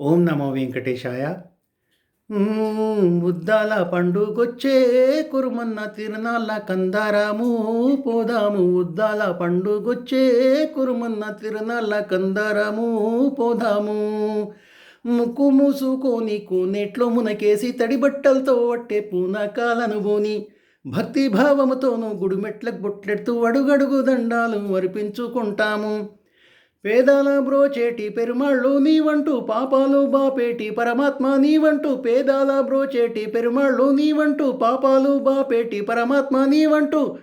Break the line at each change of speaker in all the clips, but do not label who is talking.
ఓం నమో వెంకటేశాయ. మ్మ్, ముద్దాల పండుగొచ్చే కురుమన్న తిరునాళ్ళ కందారాము పోదాము. ఉద్దాల పండుగొచ్చే కురుమన్న తిరునాళ్ళ కందారాము పోదాము. ముక్కు మూసుకొని కోనేట్లో మునకేసి తడి బట్టలతో వట్టే పూనాకాలను బోని భక్తి భావముతోనూ గుడిమెట్లకు బొట్లెడుతూ అడుగడుగు దండాలు అర్పించుకుంటాము. పేదాల బ్రోచేటి పెరుమాళ్ళు నీవంటూ పాపాలు బాపేటి పరమాత్మ నీవంటూ పేదాల బ్రోచేటి పెరుమాళ్ళు నీవంటూ పాపాలు బాపేటి పరమాత్మ నీవంటూ.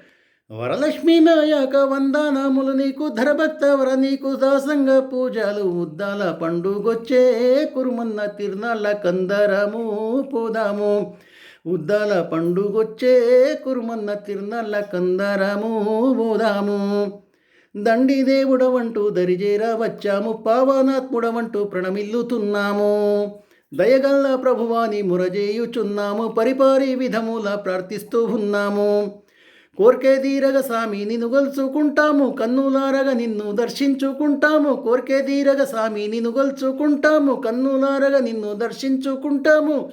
వరలక్ష్మీ నాయక వందనములు నీకు ధరభక్త వర నీకు దాసంగ పూజలు ఉద్దాల పండుగొచ్చే కురుమన్న తిరునాళ్ళ కందరము పోదాము. ఉద్దాల పండుగొచ్చే కురుమన్న తిరునాళ్ళ కందరము పోదాము. దండి దేవుడవంటూ దరిజేరా వచ్చాము పావనాత్ముడవంటూ ప్రణమిల్లుతున్నాము. దయగల్ల ప్రభువాని మురజేయుచున్నాము పరిపారి విధముల ప్రార్థిస్తూ ఉన్నాము. కోర్కే దీరగ స్వామి నిన్ను గొలుచుకుంటాము కన్నులారగ నిన్ను దర్శించుకుంటాము. కోర్కే దీరగ స్వామి నిన్ను గొలుచుకుంటాము కన్నులారగ నిన్ను దర్శించుకుంటాము.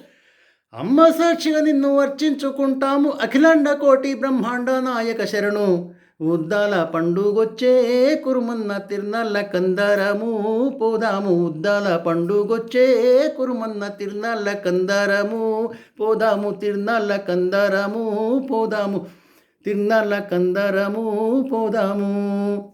అమ్మ సాక్షిగా నిన్ను అర్చించుకుంటాము అఖిలాండ కోటి బ్రహ్మాండ నాయక శరణు. ఉద్దాల పండుగొచ్చే కురుమన్న తిరునల్ల కందారము పోదాము. ఉద్దాల పండుగొచ్చే కురుమన్న తిరునల్ల కందారము పోదాము. తిరునల్ల కందారము పోదాము. తిరునల్ల కందారము పోదాము.